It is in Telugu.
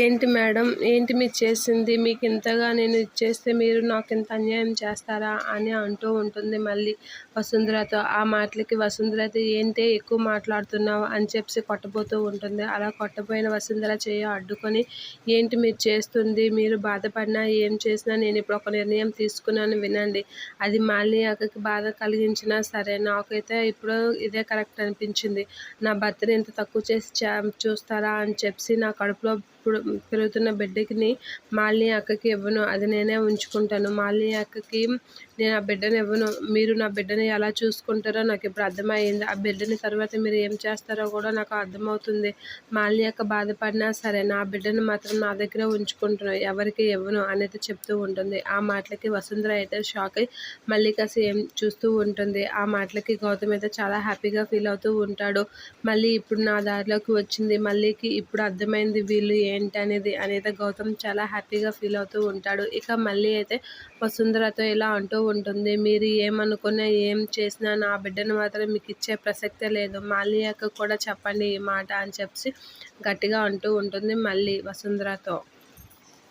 ఏంటి మేడం? ఏంటి మీరు చేసింది? మీకు ఇంతగా నేను ఇచ్చేస్తే మీరు నాకు ఇంత అన్యాయం చేస్తారా? అని అంటూ ఉంటుంది మళ్ళీ వసుంధరతో. ఆ మాటలకి వసుంధరతో ఏంటి ఎక్కువ మాట్లాడుతున్నావు? అని చెప్పి కొట్టబోతూ ఉంటుంది. అలా కొట్టబోయిన వసుంధర చేయ అడ్డుకొని ఏంటి మీరు చేస్తుంది? మీరు బాధపడినా ఏం చేసినా నేను ఇప్పుడు ఒక నిర్ణయం తీసుకున్నాను వినండి. అది మళ్ళీ అక్కకి బాధ కలిగించినా సరే నాకైతే ఇప్పుడు ఇదే కరెక్ట్ అనిపించింది. నా భర్తని ఇంత తక్కువ చేసి చూస్తారా అని చెప్పి నా కడుపులో ఇప్పుడు పెరుగుతున్న బిడ్డకి మాలిని అక్కకి ఇవ్వను అది నేనే ఉంచుకుంటాను. మాలిని అక్కకి నేను ఆ బిడ్డను ఇవ్వను. మీరు నా బిడ్డని ఎలా చూసుకుంటారో నాకు ఇప్పుడు అర్థమైంది. ఆ బిడ్డని తర్వాత మీరు ఏం చేస్తారో కూడా నాకు అర్థమవుతుంది. మాలిని అక్క బాధపడినా సరే నా బిడ్డను మాత్రం నా దగ్గర ఉంచుకుంటున్నాను ఎవరికి ఇవ్వను అనేది చెప్తూ ఉంటుంది. ఆ మాటలకి వసుంధర అయితే షాక్ అయ్యి మళ్ళీ కాసి ఏం చూస్తూ ఉంటుంది. ఆ మాటలకి గౌతమ్ అయితే చాలా హ్యాపీగా ఫీల్ అవుతూ ఉంటాడు. మళ్ళీ ఇప్పుడు నా దారిలోకి వచ్చింది. మళ్ళీకి ఇప్పుడు అర్థమైంది వీళ్ళు ఏంటి అనేది అనేది గౌతమ్ చాలా హ్యాపీగా ఫీల్ అవుతూ ఉంటాడు. ఇక మళ్ళీ అయితే వసుంధరతో ఇలా అంటూ ఉంటుంది మీరు ఏమనుకున్నా ఏం చేసినా నా బిడ్డను మాత్రం మీకు ఇచ్చే ప్రసక్తే లేదు. మాలియాకు కూడా చెప్పండి ఈ మాట అని చెప్పి గట్టిగా అంటూ ఉంటుంది మళ్ళీ వసుంధరతో.